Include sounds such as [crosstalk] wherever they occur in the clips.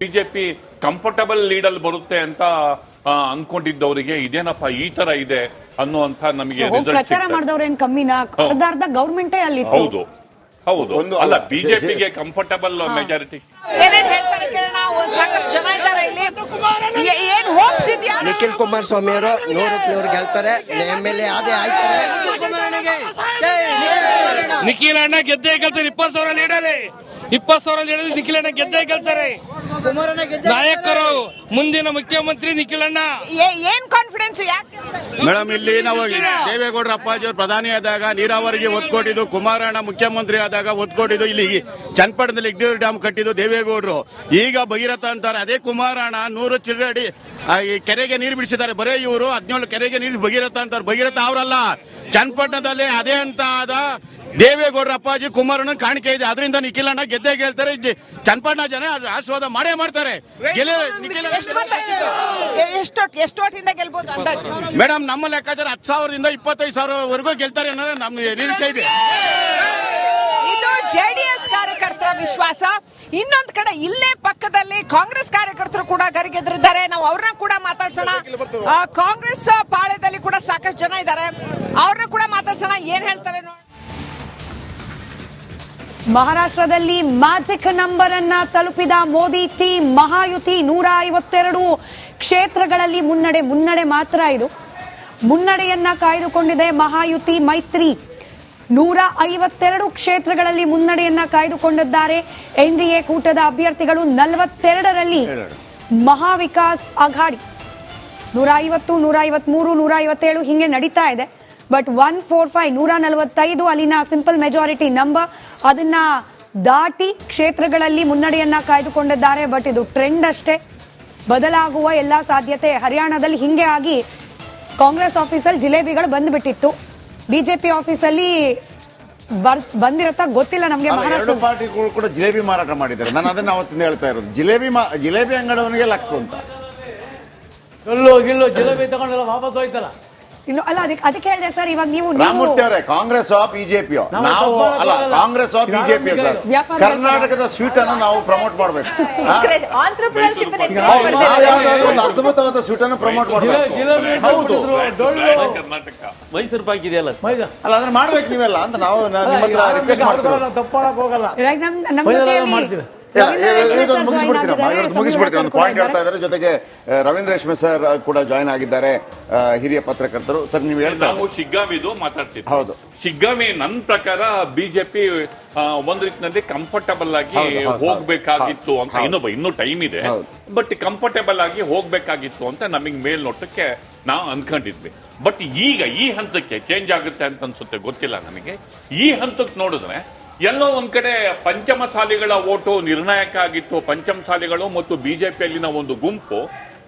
BJP comfortable ಲೀಡಲ್ಲಿ ಬರುತ್ತೆ ಅಂತ ಅನ್ಕೊಂಡಿದ್ದವರಿಗೆ ಇದೇನಪ್ಪ ಈ ತರ ಇದೆ ಅನ್ನುವಂತ ನಮಗೆ ಪ್ರಚಾರ ಮಾಡಿದವ್ರು ಏನ್ ಕಮ್ಮಿನ? ಅರ್ಧ ಗೌರ್ಮೆಂಟೇ ಅಲ್ಲಿ ಹೌದು. ಹೌದು. ಅಲ್ಲ ಬಿಜೆಪಿಗೆ ಕಂಫರ್ಟಬಲ್ ಮೆಜಾರಿಟಿ ಏನೇನ್ ಹೇಳ್ತಾರೆ ಕೇಳೋಣ? ಒಂದ್ ಸಾಕಷ್ಟು ಜನ ಇದ್ದಾರೆ ಇಲ್ಲಿ. ಏನ್ ಹೋಪ್ಸ್ ಇದೆಯಾ? ನಿಖಿಲ್ ಕುಮಾರಸ್ವಾಮಿ ಅವರು ನೂರಕ್ಕೆ ನೂರು ಗೆಲ್ತಾರೆ. ಎಂ ಎಲ್ ಎ ಅದೇ ಆಯ್ತಾರೆ ನಿಖಿಲ್ ಅಣ್ಣ ಗೆದ್ದೇ ಗೆಲ್ತಾರೆ. ಇಪ್ಪತ್ತು ಸಾವಿರ ಲೀಡರ್ ಇಪ್ಪತ್ತು ಸಾವಿರ ಲೀಡರ್ ನಿಖಿಲ್ ಅಣ್ಣ ಗೆದ್ದೇ ಗೆಲ್ತಾರೆ. ನಾಯಕರು ಮುಂದಿನ ಮುಖ್ಯಮಂತ್ರಿ ನಿಖಿಲ್ ಅಣ್ಣ. ಏನ್ ಕಾನ್ಫಿಡೆನ್ಸ್ ಯಾಕೆ ಮೇಡಮ್ ಇಲ್ಲಿ ನಾವು ದೇವೇಗೌಡರ ಅಪ್ಪಾಜಿ ಅವರು ಪ್ರಧಾನಿ ಆದಾಗ ನೀರಾವರಿಗೆ ಒತ್ತು ಕೊಟ್ಟಿದ್ದು ಕುಮಾರಣ್ಣ ಮುಖ್ಯಮಂತ್ರಿ ಆದಾಗ ಒತ್ತು ಕೊಟ್ಟಿದ್ದು ಇಲ್ಲಿ ಚನ್ನಪಟ್ಟಣದಲ್ಲಿ ಇಗ್ನೂರು ಡ್ಯಾಮ್ ಕಟ್ಟಿದ್ದು ದೇವೇಗೌಡರು. ಈಗ ಭಗೀರಥ ಅಂತಾರೆ ಅದೇ ಕುಮಾರಣ್ಣ ನೂರು ಚಿರಡಿ ಕೆರೆಗೆ ನೀರು ಬಿಡಿಸಿದ್ದಾರೆ. ಬರೇ ಇವರು ಹದಿನೇಳು ಕೆರೆಗೆ ನೀರು ಭಗೀರಥ ಅಂತಾರೆ. ಭಗೀರಥ ಅವರಲ್ಲ ಚನ್ನಪಟ್ಟಣದಲ್ಲಿ ಅದೇ ಅಂತ ಆದ ದೇವೇಗೌಡರ ಅಪ್ಪಾಜಿ ಕುಮಾರಣ್ಣ ಕಾಣಿಕೆ ಇದೆ. ಅದರಿಂದ ನಿಖಿಲಣ್ಣ ಗೆದ್ದೆ ಗೆಲ್ತಾರೆ. ಚನ್ಪಣ್ಣ ಚನ್ನಪಟ್ಟಣ ಜನ ಆಶೀರ್ವಾದ ಮಾಡೇ ಮಾಡ್ತಾರೆ. ನಿಖಿಲ್ ಮೇಡಮ್ ನಮ್ಮ ಲೆಕ್ಕಾಚಾರ ಹತ್ತು ಸಾವಿರದಿಂದ ಇಪ್ಪತ್ತೈದು ಸಾವಿರವರೆಗೂ ಗೆಲ್ತಾರೆ ಅನ್ನೋದು ನಮ್ಮ ನಿರೀಕ್ಷೆ ಇದೆ. ಜೆಡಿಎಸ್ ಕಾರ್ಯಕರ್ತರ ವಿಶ್ವಾಸ. ಇನ್ನೊಂದ್ ಕಡೆ ಇಲ್ಲೇ ಪಕ್ಕದಲ್ಲಿ ಕಾಂಗ್ರೆಸ್ ಕಾರ್ಯಕರ್ತರು ಕೂಡ ಗರಿಗೆದ್ರಿದ್ದಾರೆ. ನಾವು ಅವ್ರನ್ನ ಕೂಡ ಮಾತಾಡ್ಸೋಣ. ಕಾಂಗ್ರೆಸ್ ಪಾಳ್ಯದಲ್ಲಿ ಕೂಡ ಸಾಕಷ್ಟು ಜನ ಇದ್ದಾರೆ. ಅವ್ರನ್ನ ಕೂಡ ಮಾತಾಡ್ಸೋಣ. ಏನ್ ಹೇಳ್ತಾರೆ ನೋಡಿ ಮಹಾರಾಷ್ಟ್ರದಲ್ಲಿ ಮ್ಯಾಜಿಕ್ ನಂಬರ್ ಅನ್ನ ತಲುಪಿದ ಮೋದಿ ಟೀಮ್ ಮಹಾಯುತಿ ನೂರ ಐವತ್ತೆರಡು ಕ್ಷೇತ್ರಗಳಲ್ಲಿ ಮುನ್ನಡೆ ಮುನ್ನಡೆ ಮಾತ್ರ ಇದು. ಮುನ್ನಡೆಯನ್ನ ಕಾಯ್ದುಕೊಂಡಿದೆ ಮಹಾಯುತಿ ಮೈತ್ರಿ. ನೂರ ಐವತ್ತೆರಡು ಕ್ಷೇತ್ರಗಳಲ್ಲಿ ಮುನ್ನಡೆಯನ್ನ ಕಾಯ್ದುಕೊಂಡಿದ್ದಾರೆ. ಎನ್ಡಿಎ ಕೂಟದ ಅಭ್ಯರ್ಥಿಗಳು ನಲವತ್ತೆರಡರಲ್ಲಿ ಮಹಾವಿಕಾಸ್ ಅಘಾಡಿ. ನೂರ ಐವತ್ತು ನೂರ ಐವತ್ಮೂರು ನೂರ ಐವತ್ತೇಳು ಹಿಂಗೆ ನಡೀತಾ ಇದೆ. ಬಟ್ ಒನ್ ಫೋರ್ ಫೈವ್ ನೂರ ನಲವತ್ತೈದು ಅಲ್ಲಿನ ಸಿಂಪಲ್ ಮೆಜಾರಿಟಿ ನಂಬರ್ ಅದನ್ನ ದಾಟಿ ಕ್ಷೇತ್ರಗಳಲ್ಲಿ ಮುನ್ನಡೆಯನ್ನ ಕಾಯ್ದುಕೊಂಡಿದ್ದಾರೆ. ಬಟ್ ಇದು ಟ್ರೆಂಡ್ ಅಷ್ಟೇ. ಬದಲಾಗುವ ಎಲ್ಲ ಸಾಧ್ಯತೆ ಹರಿಯಾಣದಲ್ಲಿ ಹಿಂಗೆ ಆಗಿ ಕಾಂಗ್ರೆಸ್ ಆಫೀಸಲ್ಲಿ ಜಿಲೇಬಿಗಳು ಬಂದ್ಬಿಟ್ಟಿತ್ತು. ಬಿಜೆಪಿ ಆಫೀಸಲ್ಲಿ ಬರ್ ಬಂದಿರತ್ತಾ ಗೊತ್ತಿಲ್ಲ ನಮಗೆ ಎರಡು ಪಾರ್ಟಿಗಳು ಕೂಡ ಜಿಲೇಬಿ ಮಾರಾಟ ಮಾಡಿದ್ದಾರೆ. ನಾನು ಅದನ್ನ ಅವತ್ತಿಂದ ಹೇಳ್ತಾ ಇರೋದು. ಜಿಲೇಬಿ ಮಾ- ಜಿಲೇಬಿ ಅಂಗಡವನಿಗೆ ಲಕ್ಕು ಅಂತ. ಇಲ್ಲೋ ಗಿಲ್ಲೋ ಜಿಲೇಬಿ ತಗೊಂಡೆಲ್ಲ ವಾಪಸ್ ಹೋಯ್ತಲ್ಲ. ಇನ್ನು ಅಲ್ಲ ಅದಕ್ಕೆ ಅದಕ್ಕೆ ಹೇಳಿದೆ ಸರ್ ಇವಾಗ ನೀವು ರಾಮಮೂರ್ತಿ ಅವರೇ ಕಾಂಗ್ರೆಸ್ ಬಿಜೆಪಿ ನಾವು ಅಲ್ಲ ಕಾಂಗ್ರೆಸ್ ಆಫ್ ಬಿಜೆಪಿ ವ್ಯಾಪಾರ ಕರ್ನಾಟಕದ ಸ್ವೀಟ್ ಅನ್ನು ನಾವು ಪ್ರಮೋಟ್ ಮಾಡಬೇಕು. [laughs] ಒಂದು ಅದ್ಭುತವಾದ ಸ್ವೀಟ್ ಅನ್ನು ಪ್ರಮೋಟ್ ಮಾಡಬೇಕು. ಮೈಸೂರು ಪಾಕ್ ಇದೆಯಲ್ಲ ಅಲ್ಲ ಅದನ್ನ ಮಾಡ್ಬೇಕು ನೀವೆಲ್ಲ ಅಂತ ನಾವು ನಿಮ್ಮ ಹತ್ರ ರಿಕ್ವೆಸ್ಟ್ ಮಾಡ್ತೀವಿ. ತಪ್ಪಾಡಕ್ ಹೋಗಲ್ಲ. ನಮ್ಮ ಮಾಡ್ತೀವಿ. ಮುಗಿಸ್ಬಿಡ್ತೀರಾ? ಒಂದು ಸರ್ ಕೂಡ ಪಾಯಿಂಟ್ ಹೇಳ್ತಾ ಇದ್ದಾರೆ. ಜೊತೆಗೆ ಆ, ರವೀಂದ್ರ ರೇಷ್ಮೆ ಸರ್ ಕೂಡ ಜಾಯ್ನ್ ಆಗಿದ್ದಾರೆ. ಹಿರಿಯ ಪತ್ರಕರ್ತರು. ಸರ್ ನೀವು ಹೇಳ್ತಾ ನಾವು ಶಿಗ್ಗಾಮಿದು ಮಾತಾಡ್ತೀವಿ ಹೌದು. ಶಿಗ್ಗಾಮಿ ನನ್ನ ಪ್ರಕಾರ ಬಿಜೆಪಿ ಒಂದ್ ರೀತಿನಲ್ಲಿ ಕಂಫರ್ಟಬಲ್ ಆಗಿ. ಹೋಗ್ಬೇಕಾಗಿತ್ತು ಅಂತ. ಇನ್ನೊಬ್ಬ ಇನ್ನೂ ಇನ್ನೂ ಟೈಮ್ ಇದೆ ಬಟ್ ಕಂಫರ್ಟಬಲ್ ಆಗಿ ಹೋಗ್ಬೇಕಾಗಿತ್ತು ಅಂತ ನಮಗೆ ಮೇಲ್ನೋಟಕ್ಕೆ ನಾವು ಅನ್ಕೊಂಡಿದ್ವಿ. ಬಟ್ ಈಗ ಈ ಹಂತಕ್ಕೆ ಚೇಂಜ್ ಆಗುತ್ತೆ ಅಂತ ಅನ್ಸುತ್ತೆ ಗೊತ್ತಿಲ್ಲ ನನಗೆ ಈ ಹಂತಕ್ಕೆ ನೋಡಿದ್ರೆ ಎಲ್ಲೋ ಒಂದ್ ಕಡೆ ಪಂಚಮಸಾಲಿಗಳ ಓಟು ನಿರ್ಣಾಯಕ ಆಗಿತ್ತು ಪಂಚಮಸಾಲಿಗಳು ಮತ್ತು ಬಿಜೆಪಿಯಲ್ಲಿನ ಒಂದು ಗುಂಪು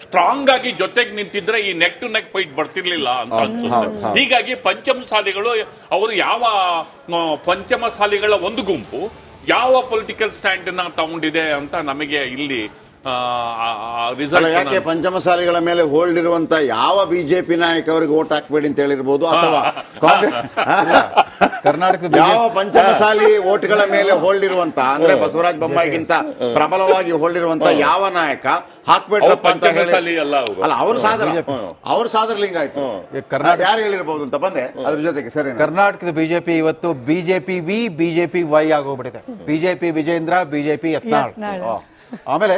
ಸ್ಟ್ರಾಂಗ್ ಆಗಿ ಜೊತೆಗೆ ನಿಂತಿದ್ರೆ ಈ ನೆಕ್ ಟು ನೆಕ್ ಫೈಟ್ ಬರ್ತಿರ್ಲಿಲ್ಲ ಅಂತ ಅನ್ಸುತ್ತೆ. ಹೀಗಾಗಿ ಪಂಚಮಸಾಲಿಗಳು ಅವರು ಯಾವ ಪಂಚಮಸಾಲಿಗಳ ಒಂದು ಗುಂಪು ಯಾವ ಪೊಲಿಟಿಕಲ್ ಸ್ಟ್ಯಾಂಡ್ನ ತಗೊಂಡಿದೆ ಅಂತ ನಮಗೆ ಇಲ್ಲಿ ಯಾಕೆ ಪಂಚಮಸಾಲಿಗಳ ಮೇಲೆ ಹೋಲ್ಡ್ ಇರುವಂತ ಯಾವ ಬಿಜೆಪಿ ನಾಯಕ ಅವರಿಗೆ ಓಟ್ ಹಾಕ್ಬೇಡಿ ಅಂತ ಹೇಳಿರ್ಬೋದು? ಅಥವಾ ಕಾಂಗ್ರೆಸ್ [laughs] ಕರ್ನಾಟಕದ ಯಾವ ಪಂಚಮಸಾಲಿ ಓಟ್ಗಳ ಮೇಲೆ ಹೋಲ್ಡ್ ಇರುವಂತ ಅಂದ್ರೆ ಬಸವರಾಜ ಬೊಮ್ಮಾಯಿಗಿಂತ ಪ್ರಬಲವಾಗಿ ಹೋಲ್ಡ್ ಇರುವಂತ ಯಾವ ನಾಯಕ? ಹಾಕ್ಬೇಡ್ರಪ್ಪ ಅವ್ರು ಅಂತ ಹೇಳಿ ಅಲ್ಲ ಅವ್ರು. ಸಾಧನ ಅವ್ರ ಸಾಧನ ಲಿಂಗ ಆಯ್ತು. ಕರ್ನಾಟಕ- ಯಾರು ಹೇಳಿರ್ಬೋದು ಅಂತ ಬಂದೆ. ಅದ್ರ ಜೊತೆಗೆ ಸರಿ ಕರ್ನಾಟಕದ ಬಿಜೆಪಿ ಇವತ್ತು BJP V BJP Y ಆಗೋಗ್ಬಿಟ್ಟಿದೆ. BJP Vijendra BJP Yatnal. ಆಮೇಲೆ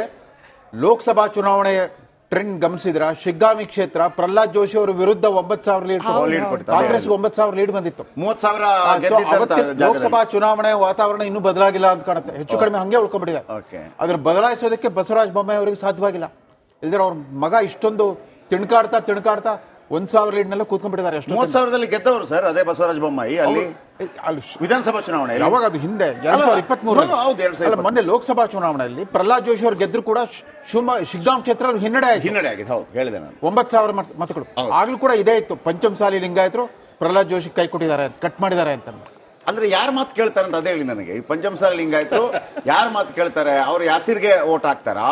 ಲೋಕಸಭಾ ಚುನಾವಣೆ ಟ್ರೆಂಡ್ ಗಮನಿಸಿದ್ರ ಶಿಗ್ಗಾಮಿ ಕ್ಷೇತ್ರ ಪ್ರಹ್ಲಾದ್ ಜೋಶಿ ಅವರ ವಿರುದ್ಧ ಒಂಬತ್ತು ಸಾವಿರ ಲೀಡ್. ಕಾಂಗ್ರೆಸ್ ಒಂಬತ್ತು ಸಾವಿರ ಲೀಡ್ ಬಂದಿತ್ತು. ಲೋಕಸಭಾ ಚುನಾವಣೆ ವಾತಾವರಣ ಇನ್ನೂ ಬದಲಾಗಿಲ್ಲ ಅಂತ ಕಾಣುತ್ತೆ ಹೆಚ್ಚು ಕಡಿಮೆ ಹಂಗೆ ಉಳ್ಕೊಂಡ್ಬಿಟ್ಟಿದೆ. ಅದನ್ನ ಬದಲಾಯಿಸೋದಕ್ಕೆ ಬಸವರಾಜ ಬೊಮ್ಮಾಯಿ ಅವರಿಗೆ ಸಾಧ್ಯವಾಗಿಲ್ಲ ಇಲ್ದಿರ ಅವ್ರ ಮಗ ಇಷ್ಟೊಂದು ತಿಣ್ಕಾಡ್ತಾ ತಿಣ್ಕಾಡ್ತಾ ಒಂದ್ ಸಾವಿರ ಲೀಡ್ನೆಲ್ಲ ಕೂತ್ಕೊಂಡ್ಬಿಟ್ಟಿದ್ದಾರೆ ಅಷ್ಟು ಮೂವತ್ ಸಾವಿರದಲ್ಲಿ ಗೆದ್ದವರು ಸರ್ ಅದೇ ಬಸವರಾಜ ಬೊಮ್ಮಾಯಿ. ಅಲ್ಲಿ ವಿಧಾನಸಭಾ ಚುನಾವಣೆ ಯಾವಾಗ ಅದು ಹಿಂದೆ? ಎರಡ್ ಸಾವಿರದ ಇಪ್ಪತ್ತ್ ಮೂರು ಹೌದು, ಹೌದು, ಮೊನ್ನೆ ಲೋಕಸಭಾ ಚುನಾವಣೆಯಲ್ಲಿ ಪ್ರಹ್ಲಾದ್ ಜೋಶಿ ಅವರು ಗೆದ್ರು ಕೂಡ ಶ್- ಶಿವಮ ಶಿಗ್ಗಾಂ ಕ್ಷೇತ್ರ ಹಿನ್ನಡೆ ಆಯ್ತು. ಹಿನ್ನಡೆ ಆಗಿದೆ ಹೌದು ಹೇಳಿದೆ ನಾನು. ಒಂಬತ್ತು ಸಾವಿರ ಮತ- ಮತಗಳು. ಆಗ್ಲೂ ಕೂಡ ಇದೇ ಇತ್ತು. ಪಂಚಮಸಾಲಿ ಲಿಂಗಾಯತರು ಪ್ರಹ್ಲಾದ್ ಜೋಶಿ ಕೈ ಕೊಟ್ಟಿದ್ದಾರೆ ಕಟ್ ಮಾಡಿದ್ದಾರೆ ಅಂತ. ಅಂದ್ರೆ ಯಾರ ಮಾತು ಕೇಳ್ತಾರೆ ಅಂತ ಅದೇ ಹೇಳಿ ನನಗೆ. ಈ ಪಂಚಮಸಾಲಿ ಲಿಂಗಾಯತರು ಯಾರ ಮಾತು ಕೇಳ್ತಾರೆ? ಅವ್ರು ಯಾಸಿರ್ಗೆ ಓಟ್ ಹಾಕ್ತಾರಾ?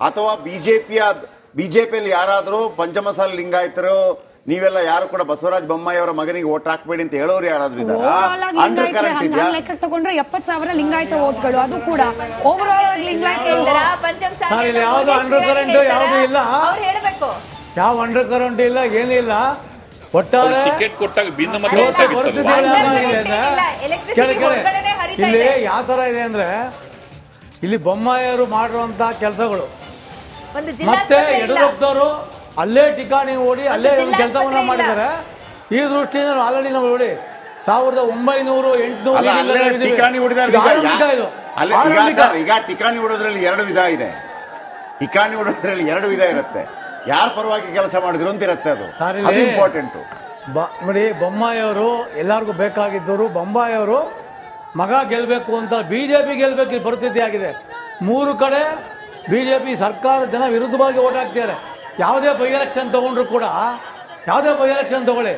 ಅಥವಾ ಬಿಜೆಪಿಯ ಬಿಜೆಪಿಯಲ್ಲಿ ಯಾರಾದರೂ ಪಂಚಮಸಾಲ ಲಿಂಗಾಯತರು ನೀವೆಲ್ಲ ಯಾರು ಕೂಡ ಬಸವರಾಜ ಬೊಮ್ಮಾಯಿ ಅವರ ಮಗನಿಗೆ ಓಟ್ ಹಾಕ್ಬೇಡಿ ಅಂತ ಹೇಳೋರು ಯಾರಾದ್ರೂ ಅಂಡರ್ ಕರೆಂಟ್ ಇದೆಯಾ? ಲೆಕ್ಕ ತಗೊಂಡ್ರೆ ಎಪ್ಪತ್ ಸಾವಿರ ಲಿಂಗಾಯತ ಓಟ್ಗಳು ಅದು ಕೂಡ. ಓವರಾಲ್ ಆಗಿ ಲಿಂಗಾಯತ ಯಾವ್ದು ಅಂಡರ್ ಕರೆಂಟ್ ಯಾವ್ದು ಇಲ್ಲ. ಅವ್ರು ಹೇಳ್ಬೇಕು. ಯಾವ ಅಂಡರ್ ಕರೆಂಟ್ ಇಲ್ಲ ಏನಿಲ್ಲ ಒಟ್ಟಾರೆ ಟಿಕೆಟ್ ಕೊಟ್ಟಾಗ ಭಿನ್ನ ಮತ ಇಲ್ಲ. ಯಾವ ತರ ಇದೆ ಅಂದ್ರೆ ಇಲ್ಲಿ ಬೊಮ್ಮಾಯಿಯವರು ಮಾಡಿರುವಂತ ಕೆಲಸಗಳು ಒಂದು ಮತ್ತೆ ಯಡಿಯೂರಪ್ಪನವರು ಅಲ್ಲೇ ಠಿಕಾಣಿ ಓಡಿ ಅಲ್ಲೇ ಕೆಲಸವನ್ನ ಮಾಡಿದ್ದಾರೆ. ಈ ದೃಷ್ಟಿಯಿಂದ ಆಲ್ರೆಡಿ ನಾವು ನೋಡಿ ಸಾವಿರದ ಒಂಬೈನೂರು ಎಂಟುನೂರು ಹೊಡಿದಾರೆ ಈಗ ಯಾ- ಅಲ್ಲೇ ಈಗ ಸರ್ ಈಗ ಟಿಕಾಣಿ ಹೊಡೋದ್ರಲ್ಲಿ ಎರಡು ವಿಧ ಇದೆ. ಟಿಕಾಣಿ ಹೊಡೋದ್ರಲ್ಲಿ ಎರಡು ವಿಧ ಇರುತ್ತೆ. ಯಾರ ಪರವಾಗಿ ಕೆಲಸ ಮಾಡಿದ್ರು ಅಂತ ಇರುತ್ತೆ ಅದು ಅದು ಇಂಪಾರ್ಟೆಂಟು ಬ- ನೋಡಿ ಬೊಮ್ಮಾಯಿಯವರು ಎಲ್ಲರಿಗೂ ಬೇಕಾಗಿದ್ದರು ಬೊಮ್ಮಾಯಿಯವರು ಮಗ ಗೆಲ್ಲಬೇಕು ಅಂತ ಬಿ ಜೆ ಪಿ ಗೆಲ್ಲಬೇಕು ಪರಿಸ್ಥಿತಿ ಆಗಿದೆ. ಮೂರು ಕಡೆ ಬಿ ಜೆ ಪಿ ಸರ್ಕಾರ ಜನ ವಿರುದ್ಧವಾಗಿ ಓಟ್ ಹಾಕ್ತಿದ್ದಾರೆ. ಯಾವುದೇ ಬೈ ಎಲೆಕ್ಷನ್ ತೊಗೊಂಡ್ರು ಕೂಡ ಯಾವುದೇ ಬೈ ಎಲೆಕ್ಷನ್ ತೊಗೊಳ್ಳಿ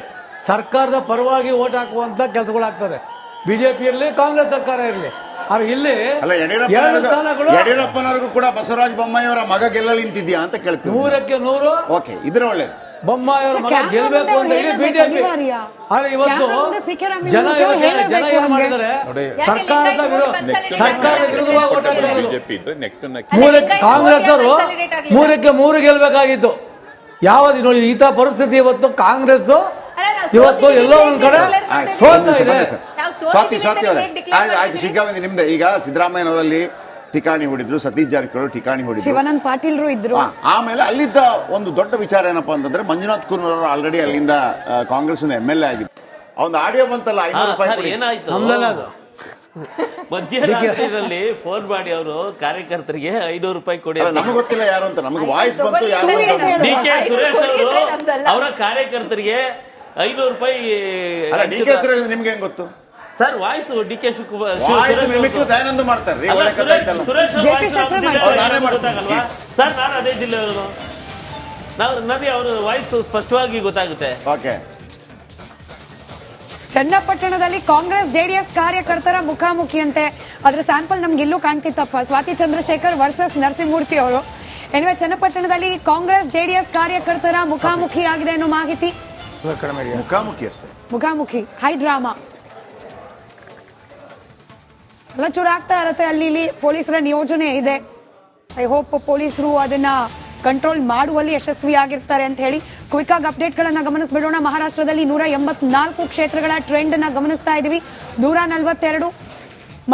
ಸರ್ಕಾರದ ಪರವಾಗಿ ಓಟ್ ಹಾಕುವಂತ ಕೆಲಸಗಳಾಗ್ತದೆ ಬಿ ಜೆ ಪಿ ಇರಲಿ ಕಾಂಗ್ರೆಸ್ ಸರ್ಕಾರ ಇರಲಿ. ಆದ್ರೆ ಇಲ್ಲಿ ಯಡಿಯೂರಪ್ಪನವ್ರಿಗೂ ಕೂಡ ಬಸವರಾಜ ಬೊಮ್ಮಾಯಿ ಅವರ ಮಗ ಗೆಲ್ಲಲು ನಿಂತಿದ್ಯಾ ಅಂತ ಕೇಳ್ತೀವಿ ನೂರಕ್ಕೆ ನೂರು. ಓಕೆ ಇದ್ರೆ ಒಳ್ಳೇದು. ಬೊಮ್ಮಾಯಿಯವರ ಮಗ ಗೆಲ್ಬೇಕು ಅಂತ ಹೇಳಿ ಬಿಜೆಪಿ ಆದ್ರೆ ಇವತ್ತು ಜನ ಜನ ಏನ್. ಮಾಡಿದ್ದಾರೆ. ನೋಡಿ. ಸರ್ಕಾರದ ಸರ್ಕಾರದ ವಿರುದ್ಧವಾಗಿ ಕಾಂಗ್ರೆಸ್ ಅವರು. ಮೂರಕ್ಕೆ ಮೂರು ಗೆಲ್ಬೇಕಾಗಿತ್ತು. ಯಾವ್ದು ನೋಡಿ ಈತ ಪರಿಸ್ಥಿತಿ ಇವತ್ತು ಕಾಂಗ್ರೆಸ್ ಇವತ್ತು ಎಲ್ಲೋ ಒಂದ್ ಕಡೆ ಸ್ವಾತಿ ಸ್ವಾತಿ ಅವರೇ ಆಯ್ತು ಸಿಗ್ಗಾಮಿ ನಿಮ್ದೆ. ಈಗ ಸಿದ್ದರಾಮಯ್ಯನವರಲ್ಲಿ ಟಿಕಾಣಿ ಹೊಡಿದ್ರು ಸತೀಶ್ ಜಾರಕಿಹೊಳಿ ಠಿಕಾಣಿ ಹೊಡಿದ್ರು. ಶಿವಾನಂದ್ ಪಾಟೀಲ್ರು ಇದ್ರು. ಆಮೇಲೆ ಅಲ್ಲಿದ್ದ ಒಂದು ದೊಡ್ಡ ವಿಚಾರ ಏನಪ್ಪಾ ಅಂತಂದ್ರೆ ಮಂಜುನಾಥ್ ಕುರ್ನೂರ್ ಆಲ್ರೆಡಿ ಅಲ್ಲಿಂದ ಕಾಂಗ್ರೆಸ್ ಎಂ ಎಲ್ ಎ ಆಗಿತ್ತು ಅವ್ನ ಆಡಿಯೋ ಬಂತಲ್ಲ ಐನೂರು ರೂಪಾಯಿ ಕೊಡಿ. ಏನಾಯ್ತು? ನಮ್ದಲ್ಲ ಅದು. ಮಧ್ಯರಾತ್ರಿಯಲ್ಲಿ ಫೋನ್ ಮಾಡಿ ಅವರು ಕಾರ್ಯಕರ್ತರಿಗೆ ಐನೂರು ರೂಪಾಯಿ ಕೊಡಿ ಅಲ್ಲ, ನಮಗೆ ಗೊತ್ತಿಲ್ಲ ಯಾರು ಅಂತ ನಮಗೆ ವಾಯ್ಸ್ ಬಂತು ಯಾರು ಅಂತ. ಹೇಳು. ಡಿ ಕೆ ಸುರೇಶ್ ಅವರು ನಮ್ದಲ್ಲ. ಅವರ ಕಾರ್ಯಕರ್ತರಿಗೆ ಐನೂರು ರೂಪಾಯಿ ಅಲ್ಲ ಡಿ ಕೆ ಸುರೇಶ್ ನಿಮ್ಗೆ ಹೆಂಗ್ ಗೊತ್ತು? Sir voice D K Shivakumar Dayananda ಮಾಡ್ತಾರೆ ಸುರೇಶ್ ಗೊತ್ತಾಗಲ್ವಾ? ಸರ್ ನಾನು ಅದೇ ಜಿಲ್ಲೆಯವರು ನಾವು ನನಗೆ ಅವ್ರ ವಾಯ್ಸ್ ಸ್ಪಷ್ಟವಾಗಿ ಗೊತ್ತಾಗುತ್ತೆ. ಓಕೆ. ಚನ್ನಪಟ್ಟಣದಲ್ಲಿ ಕಾಂಗ್ರೆಸ್ ಜೆಡಿಎಸ್ ಕಾರ್ಯಕರ್ತರ ಮುಖಾಮುಖಿಯಂತೆ ಅದರ ಸ್ಯಾಂಪಲ್ ನಮ್ಗೆ ಇಲ್ಲೂ ಕಾಣ್ತಿತ್ತಪ್ಪ. ಸ್ವಾತಿ ಚಂದ್ರಶೇಖರ್ ವರ್ಸಸ್ ನರಸಿಂಹಮೂರ್ತಿ ಅವರು. ಎನಿವೆ ಚನ್ನಪಟ್ಟಣದಲ್ಲಿ ಕಾಂಗ್ರೆಸ್ ಜೆಡಿಎಸ್ ಕಾರ್ಯಕರ್ತರ ಮುಖಾಮುಖಿ ಆಗಿದೆ ಅನ್ನೋ ಮಾಹಿತಿ. ಮುಖಾಮುಖಿ ಅಷ್ಟೇ. ಮುಖಾಮುಖಿ. High drama. ಇರುತ್ತೆ ಇರತ್ತೆ ಅಲ್ಲಿ ಇಲ್ಲಿ ಪೊಲೀಸರ ನಿಯೋಜನೆ ಇದೆ. ಐ ಹೋಪ್ ಪೊಲೀಸರು ಅದನ್ನ ಕಂಟ್ರೋಲ್ ಮಾಡುವಲ್ಲಿ ಯಶಸ್ವಿ ಆಗಿರ್ತಾರೆ ಅಂತ ಹೇಳಿ. ಕ್ವಿಕ್ ಆಗಿ ಅಪ್ಡೇಟ್ ಗಳನ್ನ ಗಮನಿಸ್ಬಿಡೋಣ. ಮಹಾರಾಷ್ಟ್ರದಲ್ಲಿ ನೂರ ಎಂಬತ್ನಾಲ್ಕು ಕ್ಷೇತ್ರಗಳ ಟ್ರೆಂಡ್ನ ಗಮನಿಸ್ತಾ ಇದೀವಿ ನೂರ ನಲವತ್ತೆರಡು,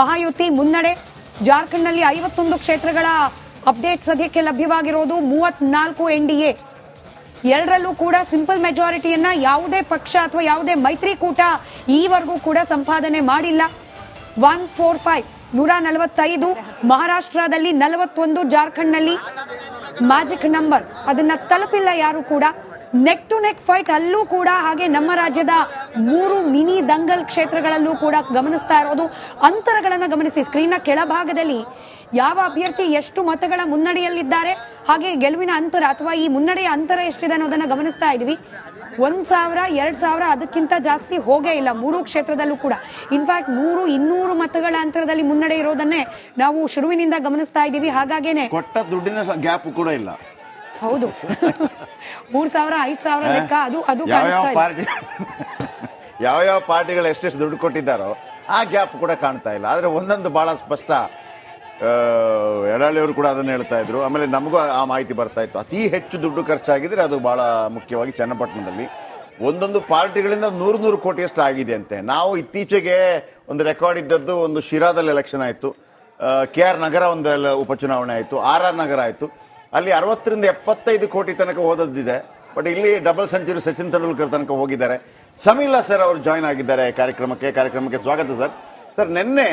ಮಹಾಯುತಿ ಮುನ್ನಡೆ ಜಾರ್ಖಂಡ್ನಲ್ಲಿ ಐವತ್ತೊಂದು ಕ್ಷೇತ್ರಗಳ ಅಪ್ಡೇಟ್ ಸದ್ಯಕ್ಕೆ ಲಭ್ಯವಾಗಿರೋದು ಮೂವತ್ನಾಲ್ಕು ಎನ್ ಡಿ ಎ. ಎರಡರಲ್ಲೂ ಕೂಡ ಸಿಂಪಲ್ ಮೆಜಾರಿಟಿಯನ್ನ ಯಾವುದೇ ಪಕ್ಷ ಅಥವಾ ಯಾವುದೇ ಮೈತ್ರಿಕೂಟ ಈವರೆಗೂ ಕೂಡ ಸಂಪಾದನೆ ಮಾಡಿಲ್ಲ. ಒನ್ ಫೋರ್ ಫೈವ್, ನೂರ ನಲವತ್ತೈದು, ಮಹಾರಾಷ್ಟ್ರದಲ್ಲಿ ನಲವತ್ತೊಂದು, ಜಾರ್ಖಂಡ್ನಲ್ಲಿ ಮ್ಯಾಜಿಕ್ ನಂಬರ್. ಅದನ್ನ ತಲುಪಿಲ್ಲ ಯಾರು ಕೂಡ. ನೆಕ್ ಟು ನೆಕ್ ಫೈಟ್ ಅಲ್ಲೂ ಕೂಡ ಹಾಗೆ ನಮ್ಮ ರಾಜ್ಯದ ಮೂರು ಮಿನಿ ದಂಗಲ್ ಕ್ಷೇತ್ರಗಳಲ್ಲೂ ಕೂಡ ಗಮನಿಸ್ತಾ ಇರೋದು. ಅಂತರಗಳನ್ನು ಗಮನಿಸಿ. ಸ್ಕ್ರೀನ್ನ ಕೆಳಭಾಗದಲ್ಲಿ ಯಾವ ಅಭ್ಯರ್ಥಿ ಎಷ್ಟು ಮತಗಳ ಮುನ್ನಡೆಯಲ್ಲಿದ್ದಾರೆ, ಹಾಗೆ ಗೆಲುವಿನ ಅಂತರ ಅಥವಾ ಈ ಮುನ್ನಡೆಯ ಅಂತರ ಎಷ್ಟಿದೆ ಅನ್ನೋದನ್ನ ಗಮನಿಸ್ತಾ ಇದೀವಿ ಒಂದ್ ಸಾವಿರ ಎರಡ್ ಸಾವಿರ ಅದಕ್ಕಿಂತ ಜಾಸ್ತಿ ಹೋಗೇ ಇಲ್ಲ. ಮೂರು ಕ್ಷೇತ್ರದಲ್ಲೂ ಕೂಡ. ಇನ್ಫ್ಯಾಕ್ಟ್ ನೂರು ಇನ್ನೂರು ಮತಗಳ ಅಂತರದಲ್ಲಿ ಮುನ್ನಡೆ ಇರೋದನ್ನೇ ನಾವು ಶುರುವಿನಿಂದ ಗಮನಿಸ್ತಾ ಇದ್ದೀವಿ. ಹಾಗಾಗೇನೆ ಕೊಟ್ಟ ದುಡ್ಡಿನ ಗ್ಯಾಪ್ ಕೂಡ ಇಲ್ಲ. ಹೌದು. ಮೂರ್ ಸಾವಿರ ಐದ್ ಸಾವಿರ ಲೆಕ್ಕ ಅದು ಅದು ಕಾಣಿಸ್ತಾ ಇದೆ ಯಾವ ಯಾವ ಪಾರ್ಟಿಗಳು ಎಷ್ಟೆಷ್ಟು ದುಡ್ಡು ಕೊಟ್ಟಿದ್ದಾರೋ ಆ ಗ್ಯಾಪ್ ಕೂಡ ಕಾಣ್ತಾ ಇಲ್ಲ. ಆದ್ರೆ ಒಂದೊಂದು ಬಹಳ ಸ್ಪಷ್ಟ. ಆ, ಯಡಾಳಿಯವರು ಕೂಡ ಅದನ್ನ ಹೇಳ್ತಾ ಇದ್ರು. ಆಮೇಲೆ ನಮಗೂ ಆ ಮಾಹಿತಿ ಬರ್ತಾ ಇತ್ತು. ಅತಿ ಹೆಚ್ಚು ದುಡ್ಡು ಖರ್ಚಾಗಿದ್ರೆ ಅದು ಬಹಳ ಮುಖ್ಯವಾಗಿ ಚನ್ನಪಟ್ಟಣದಲ್ಲಿ. ಒಂದೊಂದು ಪಾರ್ಟಿಗಳಿಂದ ನೂರು ನೂರು ಕೋಟಿಯಷ್ಟು ಆಗಿದೆ ಅಂತೆ. ನಾವು ಇತ್ತೀಚೆಗೆ ಒಂದು ರೆಕಾರ್ಡ್ ಇದ್ದದ್ದು ಒಂದು ಶಿರಾದಲ್ಲಿ ಎಲೆಕ್ಷನ್ ಆಯಿತು. ಕೆ ಆರ್ ನಗರ ಒಂದು ಉಪಚುನಾವಣೆ ಆಯಿತು. ಆರ್ ಆರ್ ನಗರ ಆಯಿತು. ಅಲ್ಲಿ ಅರವತ್ತರಿಂದ ಎಪ್ಪತ್ತೈದು ಕೋಟಿ ತನಕ ಹೋದದ್ದಿದೆ. ಬಟ್ ಇಲ್ಲಿ ಡಬಲ್ ಸೆಂಚುರಿ ಸಚಿನ್ ತೆಂಡೂಲ್ಕರ್ ತನಕ ಹೋಗಿದ್ದಾರೆ. ಸಮೀಲಾ ಸರ್ ಅವರು ಜಾಯ್ನ್ ಆಗಿದ್ದಾರೆ ಕಾರ್ಯಕ್ರಮಕ್ಕೆ. ಕಾರ್ಯಕ್ರಮಕ್ಕೆ ಸ್ವಾಗತ ಸರ್. ಸರ್ ನಿನ್ನೆ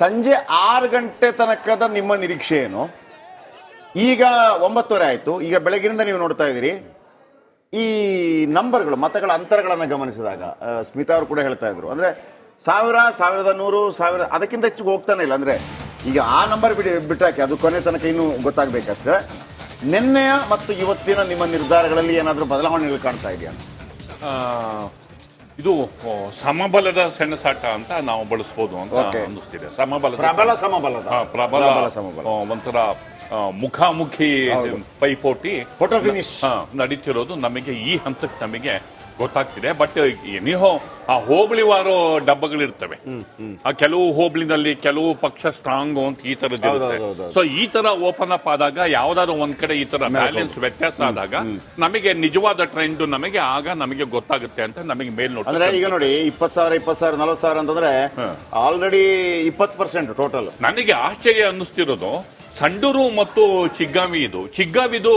ಸಂಜೆ ಆರು ಗಂಟೆ ತನಕದ ನಿಮ್ಮ ನಿರೀಕ್ಷೆ ಏನು? ಈಗ ಒಂಬತ್ತುವರೆ ಆಯಿತು. ಈಗ ಬೆಳಗಿನಿಂದ ನೀವು ನೋಡ್ತಾ ಇದ್ದೀರಿ. ಈ ನಂಬರ್ಗಳು, ಮತಗಳ ಅಂತರಗಳನ್ನು ಗಮನಿಸಿದಾಗ ಸ್ಮಿತಾ ಅವರು ಕೂಡ ಹೇಳ್ತಾ ಇದ್ರು. ಅಂದರೆ ಸಾವಿರ, ಸಾವಿರದ ನೂರು, ಸಾವಿರ, ಅದಕ್ಕಿಂತ ಹೆಚ್ಚು ಹೋಗ್ತಾನೆ ಇಲ್ಲ. ಅಂದರೆ ಈಗ ಆ ನಂಬರ್ ಬಿಡಿ, ಬಿಟ್ಟಾಕಿ, ಅದು ಕೊನೆ ತನಕ ಇನ್ನೂ ಗೊತ್ತಾಗಬೇಕಾಗ್ತದೆ ನಿನ್ನೆಯ ಮತ್ತು ಇವತ್ತಿನ ನಿಮ್ಮ ನಿರ್ಧಾರಗಳಲ್ಲಿ ಏನಾದರೂ ಬದಲಾವಣೆಗಳು ಕಾಣ್ತಾ ಇದೆಯಾ? ಇದು ಸಮಬಲದ ಸಣ್ಣ ಸೆಣಸಾಟ ಅಂತ ನಾವು ಬಳಸ್ಬೋದು ಅಂತ Okay. ಅನ್ನಿಸ್ತಿದೆ. ಸಮಬಲ ಪ್ರಬಲ ಸಮಬಲದ. ಪ್ರಬಲ ಪ್ರಬಲ ಸಮಬಲ. ಆ, ಒಂಥರ ಆ, ಮುಖಾಮುಖಿ ಪೈಪೋಟಿ ಫೋಟೋ ಫಿನಿಶ್ ಹಾ, ನಡೀತಿರೋದು ನಮಗೆ ಈ ಹಂತಕ್ಕೆ ನಮಗೆ ಗೊತ್ತಾಗ್ತಿದೆ ಬಟ್ ಎನಿಹೋ ಆ ಹೋಬಳಿವಾರು ಡಬ್ಬಗಳಿರ್ತವೆ. ಆ ಕೆಲವು ಹೋಬಳಿನಲ್ಲಿ ಕೆಲವು ಪಕ್ಷ ಸ್ಟ್ರಾಂಗ್ ಅಂತ ಈ ತರದ ಸೊ ಈ ತರ ಓಪನ್ ಅಪ್ ಆದಾಗ ಯಾವ್ದಾದ್ರು ಒಂದ್ ಕಡೆ ಈ ತರ ಬ್ಯಾಲೆನ್ಸ್ ವ್ಯತ್ಯಾಸ ಆದಾಗ ನಮಗೆ ನಿಜವಾದ ಟ್ರೆಂಡ್ ನಮಗೆ ಆಗ ನಮಗೆ ಗೊತ್ತಾಗುತ್ತೆ ಅಂತ ನಮಗೆ ಮೇಲ್ನೋಟ ಅಂದ್ರೆ ಈಗ ನೋಡಿ ಇಪ್ಪತ್ ಸಾವಿರ ಇಪ್ಪತ್ ಸಾವಿರ ನಲವತ್ ಸಾವಿರ ಅಂತಂದ್ರೆ ಆಲ್ರೆಡಿ ಇಪ್ಪತ್ ಪರ್ಸೆಂಟ್ ಟೋಟಲ್ ನನಗೆ ಆಶ್ಚರ್ಯ ಅನ್ನಿಸ್ತಿರೋದು ಸಂಡೂರು ಮತ್ತು ಚಿಗ್ಗಾವಿ ಇದು. ಚಿಗ್ಗಾವಿದು